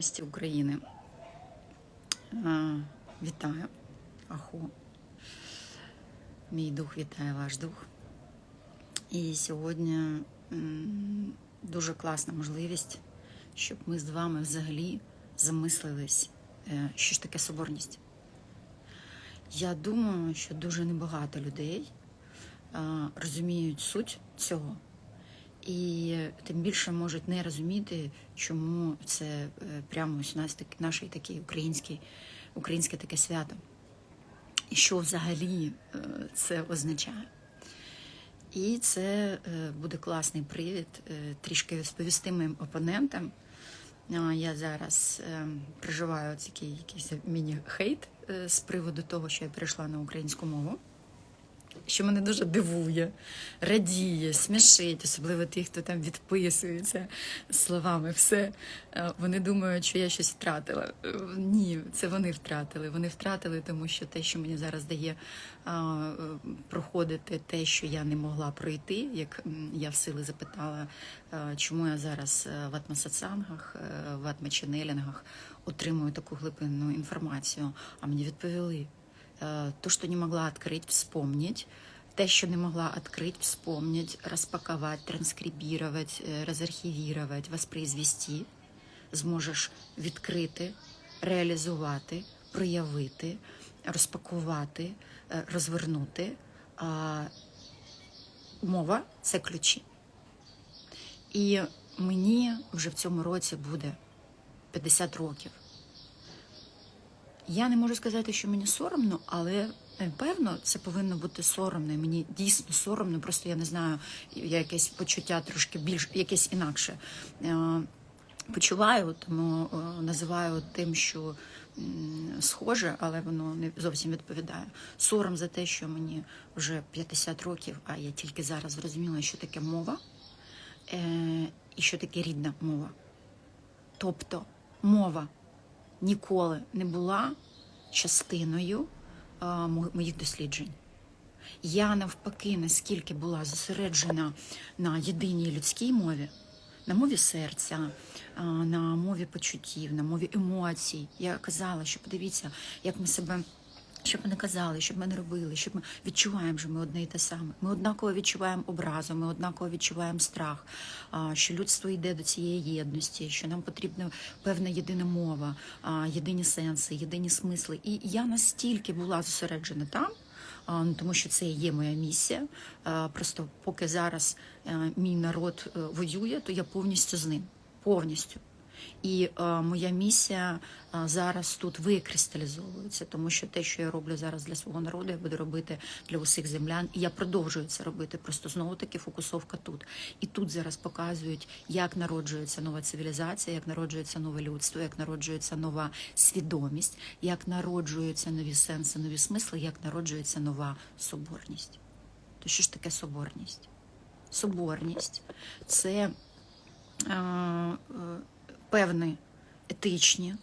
Місті України. Вітаю, Аху. Мій дух вітає ваш дух. І сьогодні дуже класна можливість, щоб ми з вами взагалі замислились, е, що ж таке соборність. Я думаю, що дуже небагато людей розуміють суть цього. І тим більше можуть не розуміти, чому це е, прямо ось нас так, наше таке українське, українське таке свято. І що взагалі е, це означає. І це е, буде класний привід трішки розповісти моїм опонентам. Я зараз проживаю такий якийсь міні-хейт з приводу того, що я перейшла на українську мову що мене дуже дивує, радіє, смішить, особливо ті, хто там відписується словами. Все Е, вони думають, що я щось втратила. Е, Ні, це вони втратили. Вони втратили, тому що те, що мені зараз дає е, проходити те, що я не могла пройти, як я в сили запитала, чому я зараз в атмосатсангах, е, в атмаченелінгах отримую таку глибинну інформацію. А мені відповіли. Э, то, что не могла открыть, вспомнить, те, що не могла открыть, вспомнить, распаковать, транскрибировать, э, розархівірувати, воспроизвести, зможеш відкрити, реалізувати, проявити, розпакувати, е, розвернути. А Мова це ключі. І мені вже в цьому році буде 50 років. Я не можу сказати, що мені соромно, але напевно це повинно бути соромно. Мені дійсно соромно, просто я не знаю, я якесь почуття трошки більш якесь інакше е, почуваю, тому е, називаю тим, що схоже, але воно не зовсім відповідає. Сором за те, що мені вже 50 років, а я тільки зараз зрозуміла, що таке мова е, і що таке рідна мова. Тобто мова ніколи не була частиною а, моїх досліджень. Я навпаки, наскільки була зосереджена на єдиній людській мові, на мові серця, а, на мові почуттів, на мові емоцій. Я казала, що подивіться, як ми себе. Щоб ми не казали, щоб ми не робили, щоб ми відчуваємо, що ми одне і те саме. Ми однаково відчуваємо образу, ми однаково відчуваємо страх, що людство йде до цієї єдності, що нам потрібна певна єдина мова, єдині сенси, єдині смисли. І я настільки була зосереджена там, ну, тому що це є моя місія. Просто поки зараз е, мій народ е, воює, то я повністю з ним. Повністю. І е, моя місія е, зараз тут викристалізовується, тому що те, що я роблю зараз для свого народу, я буду робити для усіх землян. І я продовжую це робити. Просто знову таки фокусовка тут. І тут зараз показують, як народжується нова цивілізація, як народжується нове людство, як народжується нова свідомість, як народжуються нові сенси, нові смисли, як народжується нова соборність. То що ж таке соборність? Соборність це е, е, певні етичні,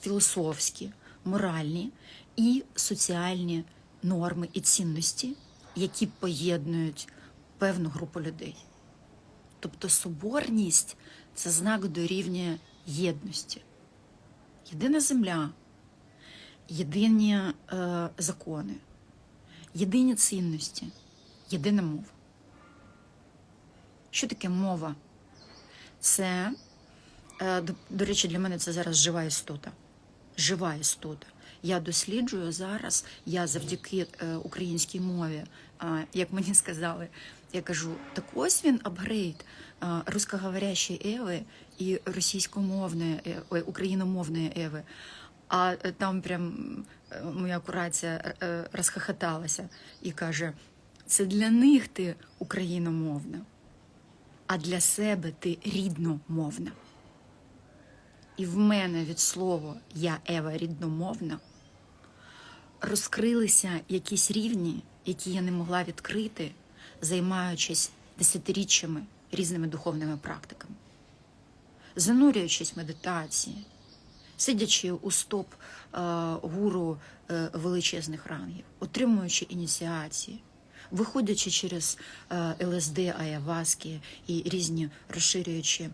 філософські, моральні і соціальні норми і цінності, які поєднують певну групу людей. Тобто соборність це знак дорівнює єдності. Єдина земля, єдині е, закони, єдині цінності, єдина мова. Що таке мова? Це, до, до речі, для мене це зараз жива істота. Жива істота. Я досліджую зараз, я завдяки е, українській мові, е, як мені сказали, я кажу, так ось він апгрейд е, русскоговорящої Еви і російськомовної, е, україномовної Еви. А е, там прям е, моя курація е, розхохоталася і каже: це для них ти україномовна а для себе ти рідномовна. І в мене від слова Я Ева рідномовна розкрилися якісь рівні, які я не могла відкрити, займаючись десятиріччями різними духовними практиками, занурюючись в медитації, сидячи у стоп е, гуру е, величезних рангів, отримуючи ініціації, виходячи через е, ЛСД, Аяваски і різні розширюючи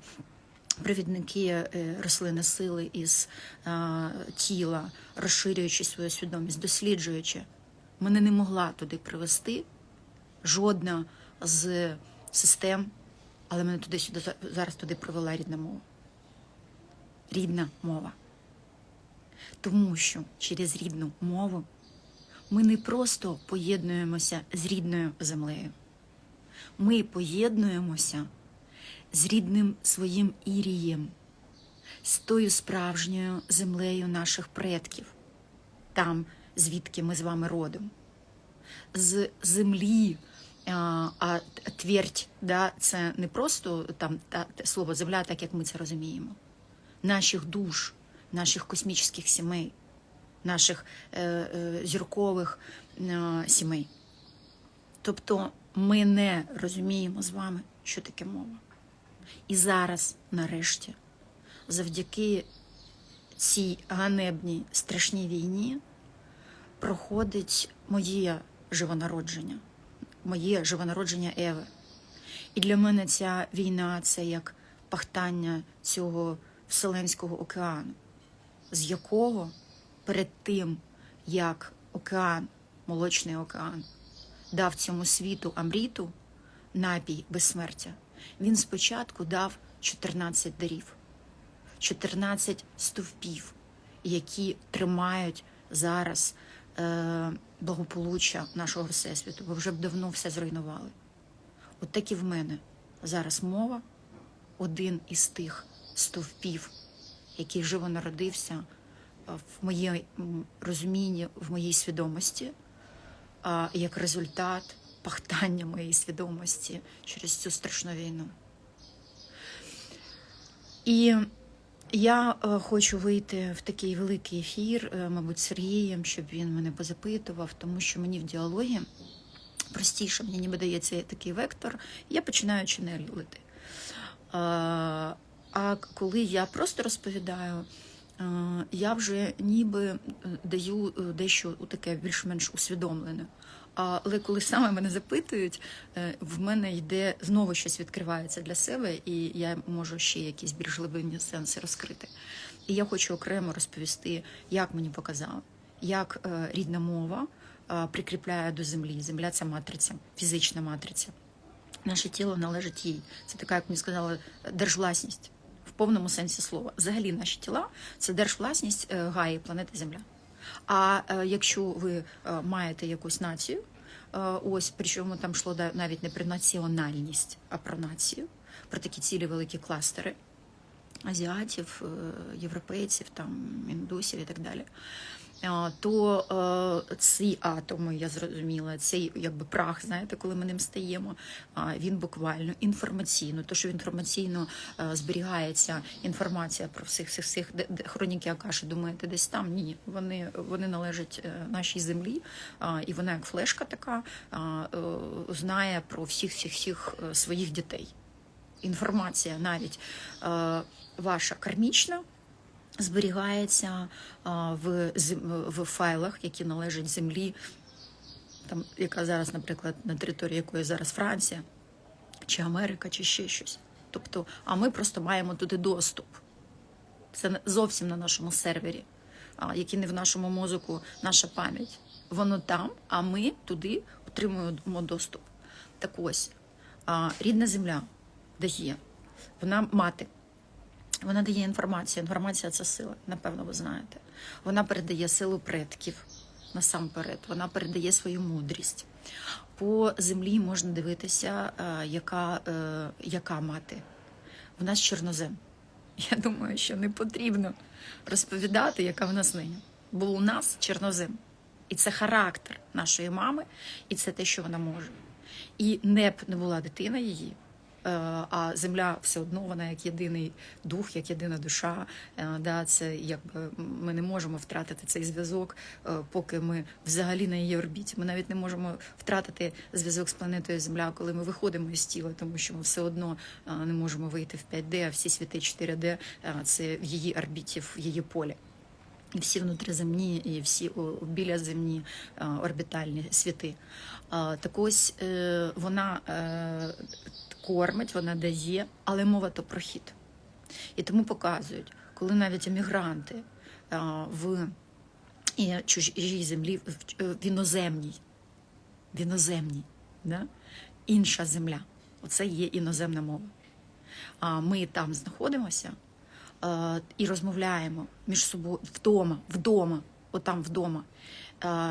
провідники е, рослини сили із тіла, розширюючи свою свідомість, досліджуючи. Мене не могла туди привести жодна з систем, але мене туди зараз туди привела рідна мова. Рідна мова. Тому що через рідну мову ми не просто поєднуємося з рідною землею. Ми поєднуємося з рідним своїм ірієм, з тою справжньою землею наших предків, там, звідки ми з вами родом, з землі. А, твердь, да, це не просто там та, слово земля, так як ми це розуміємо, наших душ, наших космічних сімей, наших е, е, зіркових е, сімей. Тобто ми не розуміємо з вами, що таке мова. І зараз, нарешті, завдяки цій ганебній страшній війні проходить моє живонародження, моє живонародження Еви. І для мене ця війна це як пахтання цього Вселенського океану, з якого перед тим, як океан, молочний океан, дав цьому світу Амріту, напій безсмертя, він спочатку дав 14 дарів, 14 стовпів, які тримають зараз е, благополуччя нашого всесвіту, бо вже б давно все зруйнували. От так і в мене зараз мова один із тих стовпів, який живо народився е, в моєму розумінні, в моїй свідомості, як результат пахтання моєї свідомості через цю страшну війну. І я е, хочу вийти в такий великий ефір, е, мабуть, з Сергієм, щоб він мене позапитував, тому що мені в діалогі простіше, мені ніби дається такий вектор, я починаю чинелювати. А, а коли я просто розповідаю, е, я вже ніби е, даю е, дещо таке більш-менш усвідомлене. Але коли саме мене запитують, е, в мене йде знову щось відкривається для себе, і я можу ще якісь більш глибинні сенси розкрити. І я хочу окремо розповісти, як мені показали, як е, рідна мова е, прикріпляє до землі. Земля це матриця, фізична матриця. Наше тіло належить їй. Це така, як мені сказали, держвласність в повному сенсі слова. Взагалі, наші тіла це держвласність Гаї, планети Земля. А е, якщо ви е, маєте якусь націю, е, ось причому там йшло навіть не про національність, а про націю, про такі цілі великі кластери азіатів, європейців, там індусів і так далі. То е, ці атоми, я зрозуміла, цей якби прах, знаєте, коли ми ним стаємо, він буквально інформаційно, то що інформаційно е, зберігається інформація про всіх всіх всіх хроніки Акаші, думаєте, десь там ні. Вони вони належать е, нашій землі, і вона як флешка така знає про всіх всіх всіх своїх дітей. Інформація навіть ваша кармічна зберігається в, в файлах, які належать землі, там, яка зараз, наприклад, на території якої зараз Франція, чи Америка, чи ще щось. Тобто, а ми просто маємо туди доступ. Це зовсім на нашому сервері, який не в нашому мозку, наша пам'ять. Воно там, а ми туди отримуємо доступ. Так ось, рідна земля дає, вона мати. Вона дає інформацію. Інформація це сила, напевно, ви знаєте. Вона передає силу предків насамперед. Вона передає свою мудрість. По землі можна дивитися, е, яка, е, яка мати. В нас чорнозем. Я думаю, що не потрібно розповідати, яка в нас нині. Бо у нас чорнозем. І це характер нашої мами, і це те, що вона може. І не б не була дитина її, а земля все одно вона як єдиний дух, як єдина душа. Е, Да, це якби ми не можемо втратити цей зв'язок, е, поки ми взагалі на її орбіті. Ми навіть не можемо втратити зв'язок з планетою Земля, коли ми виходимо із тіла, тому що ми все одно е, не можемо вийти в 5D, а всі світи 4D е, це в її орбіті, в її полі. І всі внутріземні, і всі о, біляземні е, орбітальні світи. Так ось е, вона е, кормить, вона дає, але мова то про хід. І тому показують, коли навіть емігранти в чужій землі, в, іноземній, в іноземній, да? інша земля. Оце є іноземна мова. А ми там знаходимося і розмовляємо між собою вдома, вдома, отам вдома.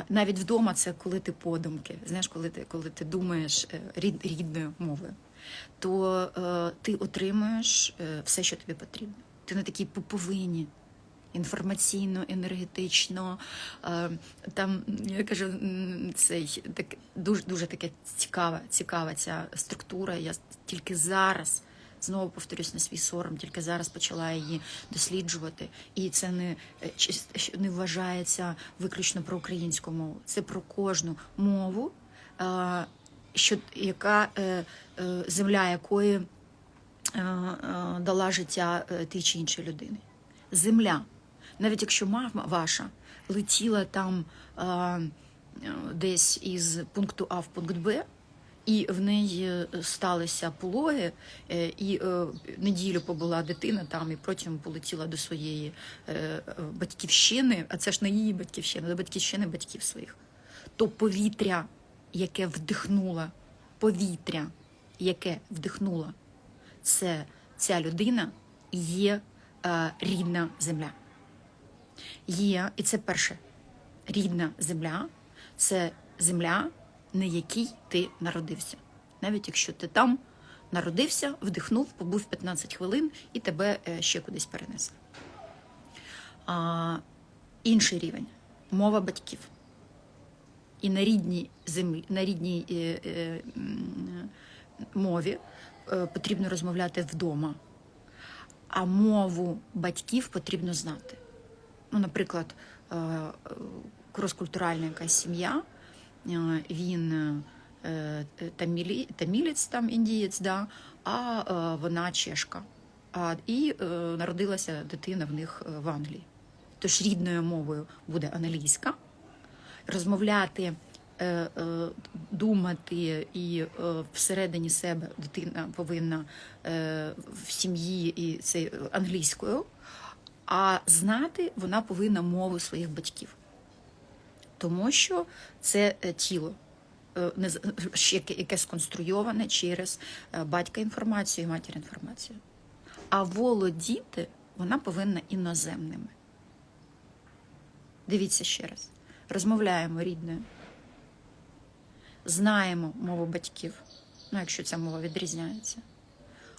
Навіть вдома це коли ти подумки, знаєш, коли ти, коли ти думаєш е, рід, рідною мовою, то е, ти отримуєш е, все, що тобі потрібно. Ти на такій пуповині. Інформаційно, енергетично, е, там я кажу, цей так дуже дуже таке цікава, цікава ця структура. Я тільки зараз знову повторюсь на свій сором, тільки зараз почала її досліджувати. І це не, е, не вважається виключно про українську мову. Це про кожну мову, що яка е, е, земля якої е, дала життя тій чи іншій людини. Земля. Навіть якщо мама ваша летіла там десь із пункту А в пункт Б, і в неї сталися пологи, і неділю побула дитина там, і потім полетіла до своєї батьківщини, а це ж не її батьківщина, до батьківщини батьків своїх. То повітря, яке вдихнула, повітря, яке вдихнула, це ця людина є е, рідна земля. Є, і це перше, рідна земля це земля, на якій ти народився. Навіть якщо ти там народився, вдихнув, побув 15 хвилин і тебе е, ще кудись перенесли. Інший рівень мова батьків. І на рідній землі, на рідній е, е, мові е, потрібно розмовляти вдома, а мову батьків потрібно знати. Ну, наприклад, кроскультуральна якась сім'я, він тамілі, тамілець, там індієць, да, а вона чешка. А, і народилася дитина в них в Англії. Тож рідною мовою буде англійська. Розмовляти, е, е, думати і е, всередині себе дитина повинна в сім'ї і це англійською, а знати вона повинна мову своїх батьків. Тому що це тіло, яке- сконструйоване через батька інформацію і матір інформацію. А володіти вона повинна іноземними. Дивіться ще раз. Розмовляємо рідною, знаємо мову батьків, ну, якщо ця мова відрізняється,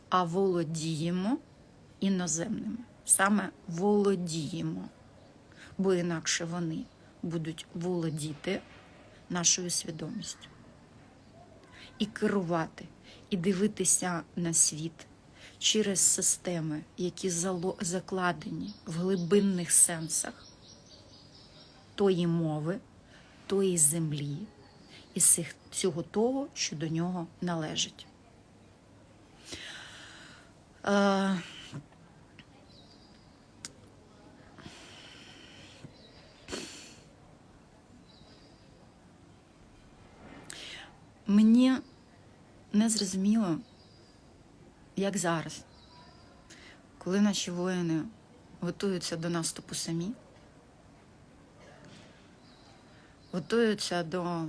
а володіємо іноземними. Саме володіємо, бо інакше вони будуть володіти нашою свідомістю. І керувати, і дивитися на світ через системи, які закладені в глибинних сенсах тої мови, тої землі і всього того, що до нього належить. Е, Мені не зрозуміло, як зараз, коли наші воїни готуються до наступу самі, готуються до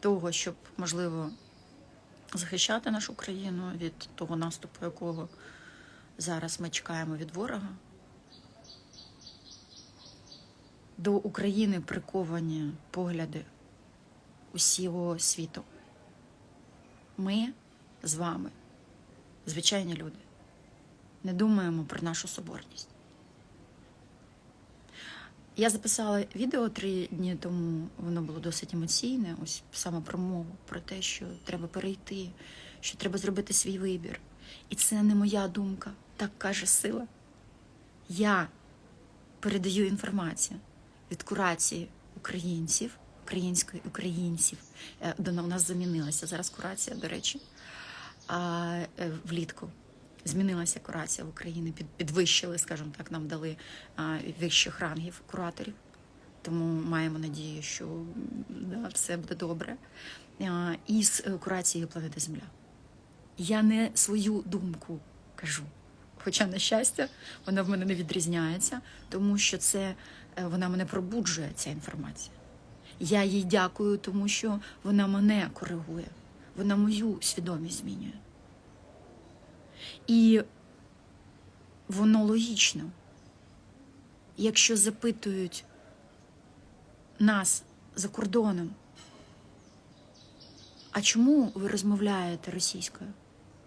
того, щоб, можливо, захищати нашу країну від того наступу, якого зараз ми чекаємо від ворога. До України приковані погляди усього світу. Ми з вами, звичайні люди, не думаємо про нашу соборність. Я записала відео три дні тому, воно було досить емоційне, ось саме про мову, про те, що треба перейти, що треба зробити свій вибір. І це не моя думка, так каже сила. Я передаю інформацію від курації українців, української українців. Е, До у нас замінилася зараз курація, до речі, е, влітку. Змінилася курація в Україні, під, підвищили, скажімо так, нам дали вищих рангів кураторів. Тому маємо надію, що да, все буде добре. І з е, курацією планети Земля. я не свою думку кажу. Хоча, на щастя, вона в мене не відрізняється, тому що це е, вона мене пробуджує, ця інформація. Я їй дякую, тому що вона мене коригує, вона мою свідомість змінює. І воно логічно. Якщо запитують нас за кордоном, а чому ви розмовляєте російською?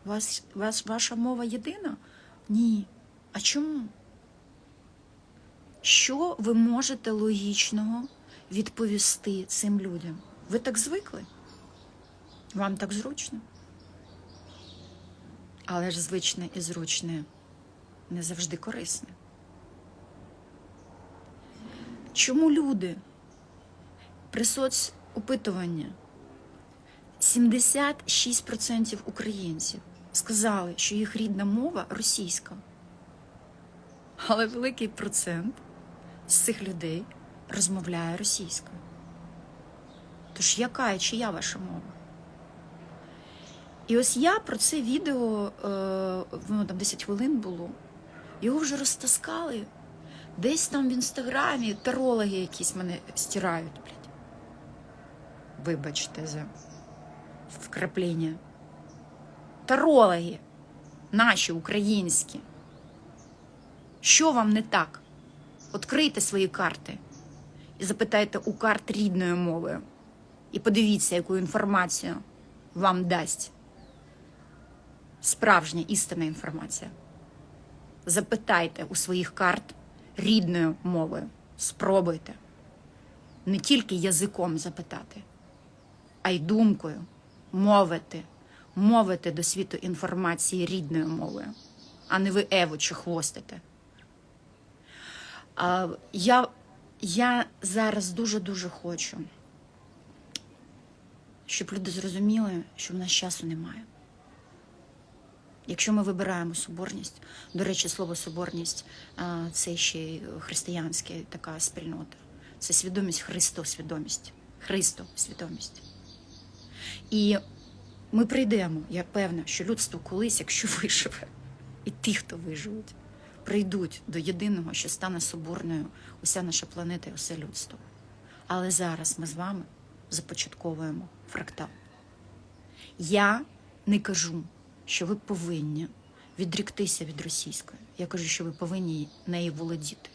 Вас, вас, ваша мова єдина? Ні. А чому? Що ви можете логічного відповісти цим людям? Ви так звикли? Вам так зручно? Але ж звичне і зручне не завжди корисне. Чому люди при соцопитуванні 76% українців сказали, що їх рідна мова російська. Але великий процент з цих людей розмовляє російською. Тож яка і чия ваша мова? І ось я про це відео, е, воно там 10 хвилин було, його вже розтаскали. Десь там в інстаграмі тарологи якісь мене стирають, блядь. Вибачте за вкраплення. Тарологи наші українські. Що вам не так? Открийте свої карти і запитайте у карт рідною мовою. І подивіться, яку інформацію вам дасть. Справжня істинна інформація. Запитайте у своїх карт рідною мовою. Спробуйте. Не тільки язиком запитати, а й думкою мовити, мовити до світу інформації рідною мовою, а не ви Еву чи хвостите. А, я, я зараз дуже-дуже хочу, щоб люди зрозуміли, що в нас часу немає. Якщо ми вибираємо соборність, до речі, слово соборність це ще й християнська така спільнота. Це свідомість Христосвідомість. Христосвідомість. І ми прийдемо, я певна, що людство колись, якщо виживе, і ті, хто виживуть, прийдуть до єдиного, що стане соборною уся наша планета і усе людство. Але зараз ми з вами започатковуємо фрактал. Я не кажу, що ви повинні відріктися від російської. Я кажу, що ви повинні нею володіти.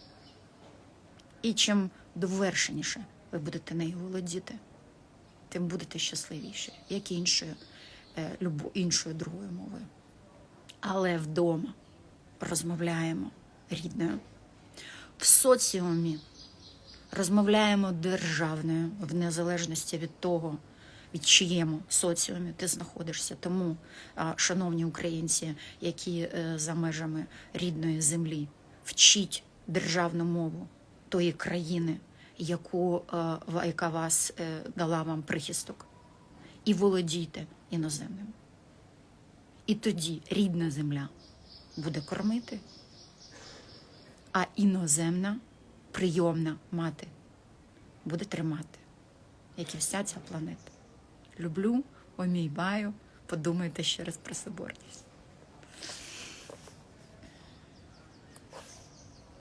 І чим довершеніше ви будете нею володіти, тим будете щасливіші, як і іншою, е, любо, іншою другою мовою. Але вдома розмовляємо рідною. В соціумі розмовляємо державною в незалежності від того, від чиєму соціумі ти знаходишся. Тому, шановні українці, які е, за межами рідної землі, вчіть державну мову тої країни, яку, е, яка вас е, дала вам прихисток, і володійте іноземним. І тоді рідна земля буде кормити, а іноземна прийомна мати буде тримати, як і вся ця планета. Люблю, омійбаю, подумайте ще раз про соборність.